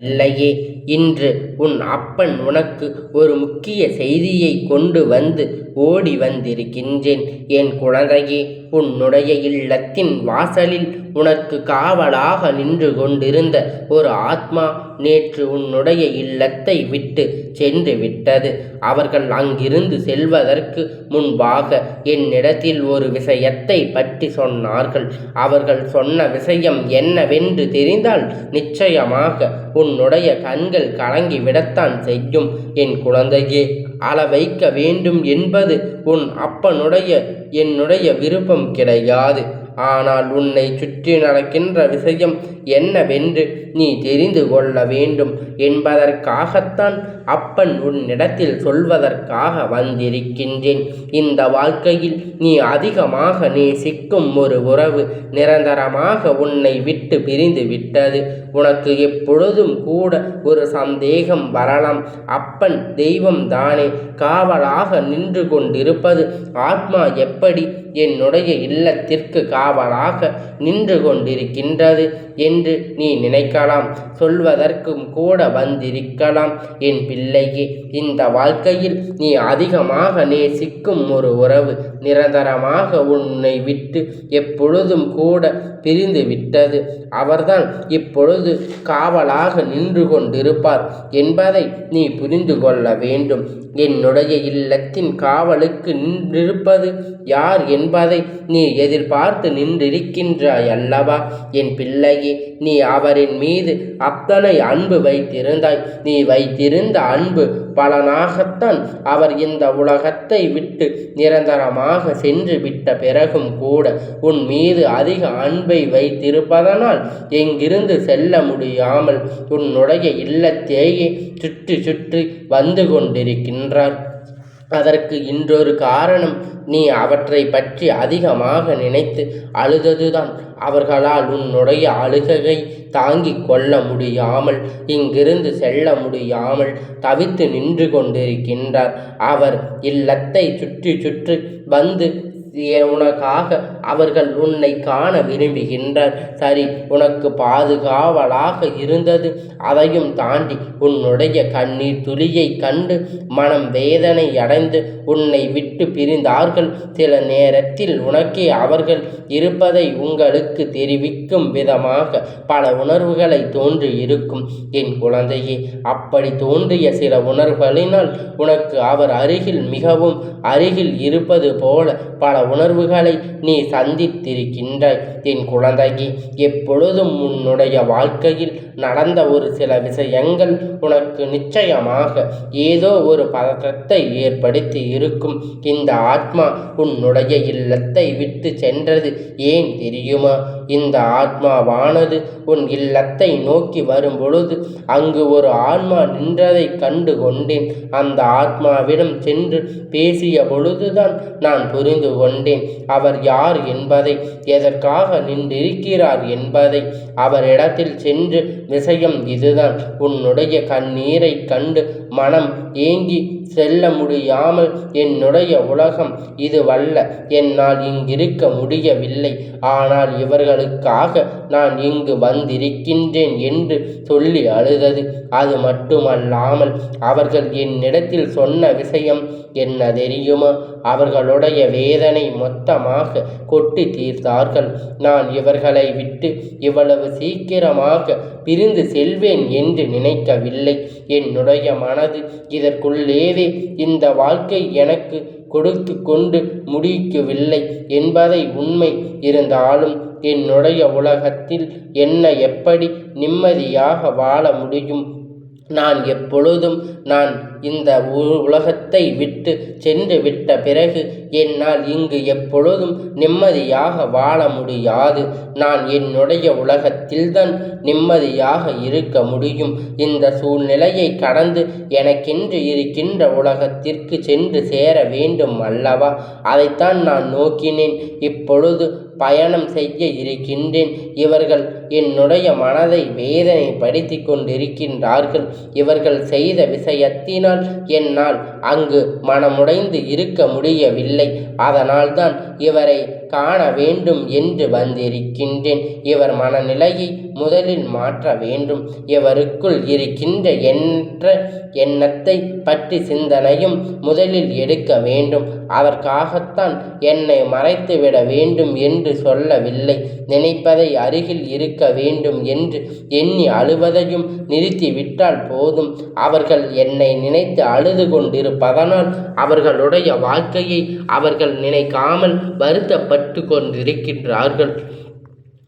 இல்லையே இன்று உன் அப்பன் உனக்கு ஒரு முக்கிய செய்தியை கொண்டு வந்து ஓடி வந்திருக்கின்றேன். என் குழந்தையே உன்னுடைய இல்லத்தின் வாசலில் உனக்கு காவலாக நின்று கொண்டிருந்த ஒரு ஆத்மா நேற்று உன்னுடைய இல்லத்தை விட்டு சென்று விட்டது. அவர்கள் அங்கிருந்து செல்வதற்கு முன்பாக என்னிடத்தில் ஒரு விஷயத்தை பற்றி சொன்னார்கள். அவர்கள் சொன்ன விஷயம் என்னவென்று தெரிந்தால் நிச்சயமாக உன்னுடைய கண்கள் கலங்கி விடத்தான் செய்யும். என் குழந்தையே அள வைக்க வேண்டும் என்பது உன் அப்பனுடைய என்னுடைய விருப்பம் கிடையாது. ஆனால் உன்னை சுற்றி நடக்கின்ற விஷயம் என்னவென்று நீ தெரிந்து கொள்ள வேண்டும் என்பதற்காகத்தான் அப்பன் உன்னிடத்தில் சொல்வதற்காக வந்திருக்கின்றேன். இந்த வாழ்க்கையில் நீ அதிகமாக நேசிக்கும் ஒரு உறவு நிரந்தரமாக உன்னை விட்டு பிரிந்து விட்டது. உனக்கு எப்பொழுதும் கூட ஒரு சந்தேகம் வரலாம். அப்பன் தெய்வம் தானே காவலாக நின்று கொண்டிருப்பது ஆத்மா எப்படி என்னுடைய இல்லத்திற்கு காவலாக நின்று கொண்டிருக்கின்றது என்று நீ நினைக்கலாம். சொல்வதற்கும் கூட வந்திருக்கலாம். என் பிள்ளையே இந்த வாழ்க்கையில் நீ அதிகமாக நேசிக்கும் ஒரு உறவு நிரந்தரமாக உன்னை விட்டு எப்பொழுதும் கூட பிரிந்து விட்டது அவர்தான் இப்பொழுது காவலாக நின்று கொண்டிருப்பார். என்பதை நீ புரிந்து கொள்ள வேண்டும். என்னுடைய இல்லத்தின் காவலுக்கு நின்றிருப்பது யார் என்பதை நீ எதிர்பார்த்து நின்றிருக்கின்றாய் அல்லவா? என் பிள்ளையே நீ அவரின் மீது அத்தனை அன்பு வைத்திருந்தாய். நீ வைத்திருந்த அன்பு பலனாகத்தான் அவர் இந்த உலகத்தை விட்டு நிரந்தரமாக சென்று விட்ட பிறகும் கூட உன் மீது அதிக அன்பை வைத்திருப்பதனால் எங்கிருந்து செல்ல முடியாமல் உன்னுடைய இல்லத்தேயே சுற்றி சுற்றி வந்து கொண்டிருக்கின்றார். அதற்கு இன்றொரு காரணம் நீ அவற்றை பற்றி அதிகமாக நினைத்து அழுததுதான். அவர்களால் உன்னுடைய அழுகையை தாங்கிக் கொள்ள முடியாமல் இங்கிருந்து செல்ல முடியாமல் தவித்து நின்று கொண்டிருக்கின்றார். அவர் இல்லத்தை சுற்றி சுற்றி வந்து உனக்காக அவர்கள் உன்னை காண விரும்புகின்றார் சரி உனக்கு பாதுகாவலாக இருந்தது. அதையும் தாண்டி உன்னுடைய கண்ணீர் துளியை கண்டு மனம் வேதனை அடைந்து உன்னை விட்டு பிரிந்தார்கள். சில நேரத்தில் உனக்கே அவர்கள் இருப்பதை உங்களுக்கு தெரிவிக்கும் விதமாக பல உணர்வுகளை தோன்றி இருக்கும். என் குழந்தையே அப்படி தோன்றிய சில உணர்வுகளினால் உனக்கு அவர் அருகில் மிகவும் அருகில் இருப்பது போல பல உணர்வுகளை நீ சந்தித்திருக்கின்றாய் என் குழந்தைக்கு எப்பொழுதும் உன்னுடைய வாழ்க்கையில் நடந்த ஒரு சில விஷயங்கள் உனக்கு நிச்சயமாக ஏதோ ஒரு பதற்றத்தை ஏற்படுத்தி இருக்கும். இந்த ஆத்மா உன்னுடைய இல்லத்தை விட்டு சென்றது ஏன் தெரியுமா? இந்த ஆத்மாவானது உன் இல்லத்தை நோக்கி வரும் பொழுது அங்கு ஒரு ஆன்மா நின்றதை கண்டு கொண்டேன் அந்த ஆத்மாவிடம் சென்று பேசிய பொழுதுதான் நான் புரிந்து கொண்டேன். அவர் யார் என்பதை எதற்காக நின்றிருக்கிறார் என்பதை. அவரிடத்தில் சென்று விஷயம் இதுதான். உன்னுடைய கண்ணீரை கண்டு மனம் ஏங்கி செல்ல முடியாமல் என்னுடைய உலகம் இதுவல்ல. என்னால் இங்கிருக்க முடியவில்லை. ஆனால் இவர்களுக்காக நான் இங்கு வந்திருக்கின்றேன் என்று சொல்லி அழுதது. அது மட்டுமல்லாமல் அவர்கள் என்னிடத்தில் சொன்ன விஷயம் என்ன தெரியுமா? அவர்களுடைய வேதனை மொத்தமாக கொட்டி தீர்த்தார்கள். நான் இவர்களை விட்டு இவ்வளவு சீக்கிரமாக பிரிந்து செல்வேன் என்று நினைக்கவில்லை. என்னுடைய ஆனது இதற்குள்ளேவே இந்த வாழ்க்கை எனக்கு கொடுத்து கொண்டு முடிக்கவில்லை என்பதை உண்மை. இருந்தாலும் என்னுடைய உலகத்தில் என்ன எப்படி நிம்மதியாக வாழ முடியும்? நான் எப்பொழுதும் நான் இந்த உலகத்தை விட்டு சென்று விட்ட பிறகு என்னால் இங்கு எப்பொழுதும் நிம்மதியாக வாழ முடியாது. நான் என்னுடைய உலகத்தில்தான் நிம்மதியாக இருக்க முடியும். இந்த சூழ்நிலையை கடந்து எனக்கென்று இருக்கின்ற உலகத்திற்கு சென்று சேர வேண்டும் அல்லவா? அதைத்தான் நான் நோக்கினேன். இப்பொழுது பயணம் செய்ய இருக்கின்றேன். இவர்கள் என்னுடைய மனதை வேதனைப்படுத்தி கொண்டிருக்கின்றார்கள். இவர்கள் செய்த விஷயத்தினால் என்னால் அங்கு மனமுடைந்து இருக்க முடியவில்லை. அதனால்தான் இவரை காண வேண்டும் என்று வந்திருக்கின்றேன். இவர் மனநிலையை முதலில் மாற்ற வேண்டும். இவருக்குள் இருக்கின்ற என்ற எண்ணத்தை பற்றி சிந்தனையும் முதலில் எடுக்க வேண்டும். அதற்காகத்தான் என்னை மறைத்துவிட வேண்டும் என்று சொல்லவில்லை. நினைப்பதை அருகில் இருக்க வேண்டும் என்று எண்ணி அழுவதையும் நிறுத்திவிட்டால் போதும். அவர்கள் என்னை நினைத்து அழுது கொண்டிருப்பதனால் அவர்களுடைய வாழ்க்கையை அவர்கள் நினைக்காமல் வருத்தப்பட்டு கொண்டிருக்கின்றார்கள்.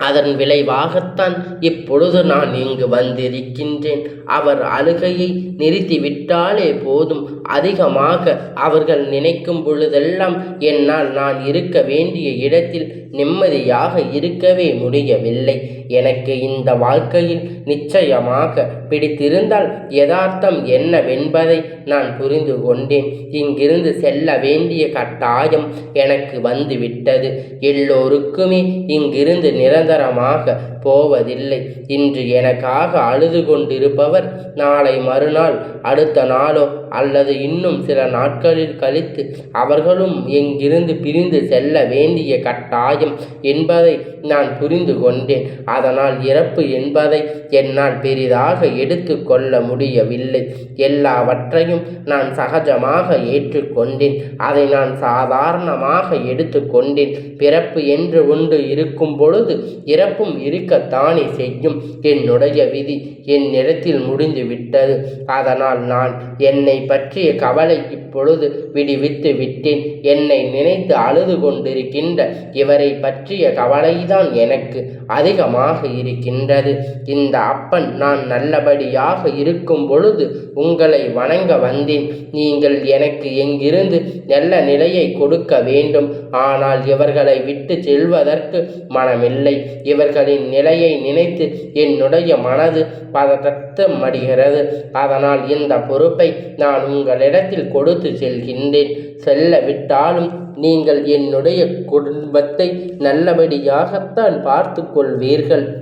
அதன் விளைவாகத்தான் இப்பொழுது நான் இங்கு வந்திருக்கின்றேன். அவர் அழுகையை நிறுத்திவிட்டாலே போதும். அதிகமாக அவர்கள் நினைக்கும் பொழுதெல்லாம் என்னால் நான் இருக்க வேண்டிய இடத்தில் நிம்மதியாக இருக்கவே முடியவில்லை. எனக்கு இந்த வாழ்க்கையில் நிச்சயமாக பிடித்திருந்தால் யதார்த்தம் என்னவென்பதை நான் புரிந்து கொண்டேன். இங்கிருந்து செல்ல வேண்டிய கட்டாயம் எனக்கு வந்துவிட்டது. எல்லோருக்குமே இங்கிருந்து நிரந்தரமாக போவதில்லை. இன்று எனக்காக அழுது கொண்டிருப்பவர் நாளை மறுநாள் அடுத்த நாளோ அல்லது இன்னும் சில நாட்களில் கழித்து அவர்களும் எங்கிருந்து பிரிந்து செல்ல வேண்டிய கட்டாயம் என்பதை நான் புரிந்து கொண்டேன். அதனால் இறப்பு என்பதை என்னால் பெரிதாக எடுத்து கொள்ள முடியவில்லை. எல்லாவற்றையும் நான் சகஜமாக ஏற்றுக்கொண்டேன் அதை நான் சாதாரணமாக எடுத்துக்கொண்டேன் பிறப்பு என்று ஒன்று இருக்கும் பொழுது இறப்பும் இருக்கத்தானே செய்யும். என்னுடைய விதி என் இடத்தில் முடிந்து விட்டது. அதனால் நான் என்னை பற்றிய கவலை இப்பொழுது விடுவித்து விட்டேன். என்னை நினைத்து அழுது கொண்டிருக்கின்ற இவரை பற்றிய கவலைதான் எனக்கு அதிகமாக இருக்கின்றது. இந்த அப்பன் நான் நல்லபடியாக இருக்கும் பொழுது உங்களை வணங்க வந்தேன். நீங்கள் எனக்கு எங்கிருந்து நல்ல நிலையை கொடுக்க வேண்டும். ஆனால் இவர்களை விட்டு செல்வதற்கு மனமில்லை. இவர்களின் நிலையை நினைத்து என்னுடைய மனது பதற்றத்தம் அடிகிறது. அதனால் இந்த பொறுப்பை நான் உங்களிடத்தில் கொடுத்து செல்கின்றேன். செல்ல விட்டாலும் நீங்கள் என்னுடைய குடும்பத்தை நல்லபடியாகத்தான் பார்த்து கொள்வீர்கள்.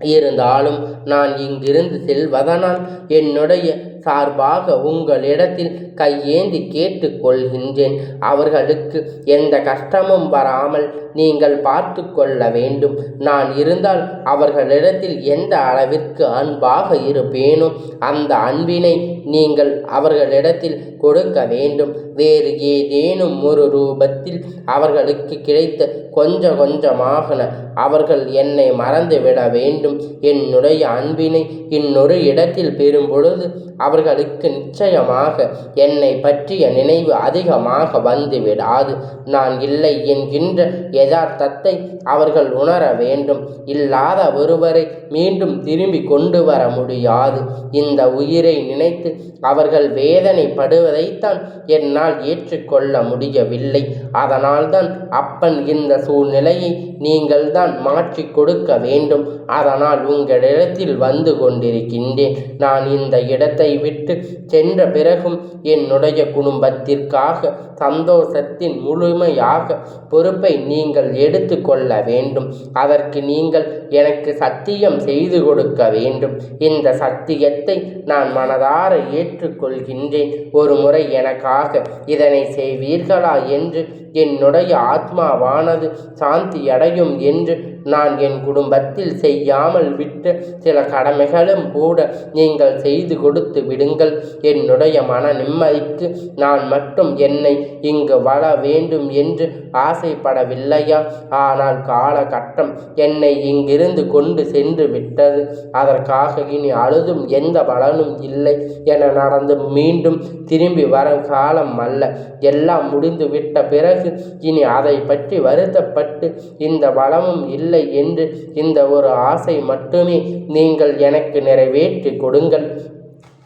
இருந்தாலும் நான் இங்கிருந்து செல்வதனால் என்னுடைய சார்பாக உங்களிடத்தில் கையேந்தி கேட்டுக்கொள்கின்றேன். அவர்களுக்கு எந்த கஷ்டமும் வராமல் நீங்கள் பார்த்து கொள்ள வேண்டும். நான் இருந்தால் அவர்களிடத்தில் எந்த அளவிற்கு அன்பாக இருப்பேனோ அந்த அன்பினை நீங்கள் அவர்களிடத்தில் கொடுக்க வேண்டும். வேறு ஏதேனும் ஒரு ரூபத்தில் அவர்களுக்கு கிடைத்த கொஞ்ச கொஞ்சமாக அவர்கள் என்னை மறந்துவிட வேண்டும். என்னுடைய அன்பினை இன்னொரு இடத்தில் பெறும்பொழுது அவர்களுக்கு நிச்சயமாக என்னை பற்றிய நினைவு அதிகமாக வந்துவிடாது நான் இல்லை என்கின்ற யதார்த்தத்தை அவர்கள் உணர வேண்டும். இல்லாத ஒருவரை மீண்டும் திரும்பி கொண்டு வர முடியாது. இந்த உயிரை நினைத்து அவர்கள் வேதனைப்படுவதைத்தான் என்னால் ஏற்றுக்கொள்ள முடியவில்லை. அதனால்தான் அப்பன் இந்த சூழ்நிலையை நீங்கள்தான் மாற்றி கொடுக்க வேண்டும். அதனால் உங்களிடத்தில் வந்து கொண்டு கொண்டிருக்கின்றேன். நான் இந்த இடத்தை விட்டு சென்ற பிறகும் என்னுடைய குடும்பத்திற்காக சந்தோஷத்தின் முழுமையாக பொறுப்பை நீங்கள் எடுத்து கொள்ள வேண்டும். அதற்கு நீங்கள் எனக்கு சத்தியம் செய்து கொடுக்க வேண்டும். இந்த சத்தியத்தை நான் மனதார ஏற்றுக்கொள்கின்றேன். ஒரு முறை எனக்காக இதனை செய்வீர்களா என்று என்னுடைய ஆத்மாவானது சாந்தி அடையும் என்று நான் என் குடும்பத்தில் செய்யாமல் விட்ட சில கடமைகளும் கூட நீங்கள் செய்து கொடுத்து விடுங்கள். என்னுடைய மன நிம்மதிக்கு நான் மட்டும் என்னை இங்கு வள வேண்டும் என்று ஆசைப்படவில்லையா? ஆனால் காலகட்டம் என்னை இங்கிருந்து கொண்டு சென்று விட்டது. அதற்காக இனி அழுதும் எந்த பலனும் இல்லை என நடந்து மீண்டும் திரும்பி வரும் காலம் அல்ல. எல்லாம் முடிந்து விட்ட பிறகு இனி அதை பற்றி வருத்தப்பட்டு இந்த வளமும் இல்லை என்று இந்த ஒரு ஆசை மட்டுமே நீங்கள் எனக்கு நிறைவேற்றி கொடுங்கள்.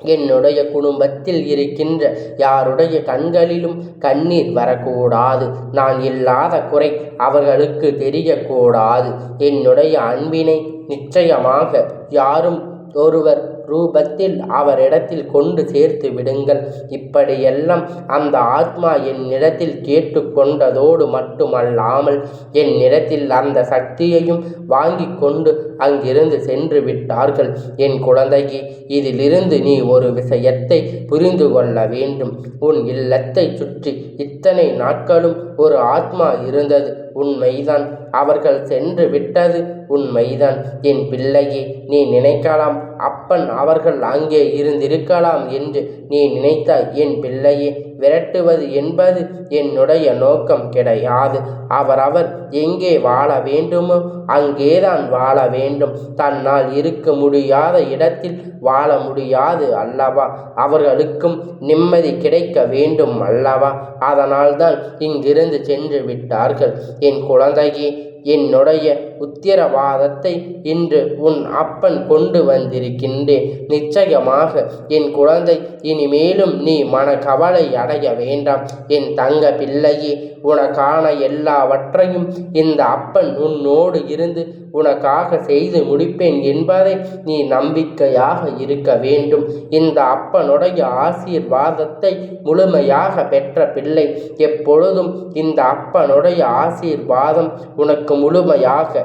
என்னுடைய குடும்பத்தில் இருக்கின்ற யாருடைய கண்களிலும் கண்ணீர் வரக்கூடாது. நான் இல்லாத குறை அவர்களுக்கு தெரியக்கூடாது. என்னுடைய அன்பினை நிச்சயமாக யாரும் ஒருவர் ரூபத்தில் அவரிடத்தில் கொண்டு சேர்த்து விடுங்கள். இப்படியெல்லாம் அந்த ஆத்மா என்னிடத்தில் கேட்டுக்கொண்டதோடு மட்டுமல்லாமல் என்னிடத்தில் அந்த சக்தியையும் வாங்கி கொண்டு அங்கிருந்து சென்று விட்டார்கள். என் குழந்தைக்கு இதிலிருந்து நீ ஒரு விஷயத்தை புரிந்து கொள்ள வேண்டும். உன் இல்லத்தை சுற்றி இத்தனை நாட்களும் ஒரு ஆத்மா இருந்தது. உண்மைதான் அவர்கள் சென்று விட்டது உண்மைதான். என் பிள்ளையே நீ நினைக்கலாம். அப்பன் அவர்கள் அங்கே இருந்திருக்கலாம் என்று நீ நினைத்தாய். என் பிள்ளையே விரட்டுவது என்பது என்னுடைய நோக்கம் கிடையாது. அவரவர் எங்கே வாழ வேண்டுமோ அங்கேதான் வாழ வேண்டும். தன்னால் இருக்க முடியாத இடத்தில் வாழ முடியாது அல்லவா? அவர்களுக்கும் நிம்மதி கிடைக்க வேண்டும் அல்லவா? அதனால்தான் இங்கிருந்து சென்று விட்டார்கள். என் குழந்தையே என்னுடைய உத்திரவாதத்தை இன்று உன் அப்பன் கொண்டு வந்திருக்கின்றேன். நிச்சயமாக என் குழந்தை இனிமேலும் நீ மன கவலை அடைய வேண்டாம். என் தங்க பிள்ளையே உனக்கான எல்லாவற்றையும் இந்த அப்பன் உன்னோடு இருந்து உனக்காக செய்து முடிப்பேன் என்பதை நீ நம்பிக்கையாக இருக்க வேண்டும். இந்த அப்பனுடைய ஆசீர்வாதத்தை முழுமையாக பெற்ற பிள்ளை எப்பொழுதும் இந்த அப்பனுடைய ஆசீர்வாதம் உனக்கு முழுமையாக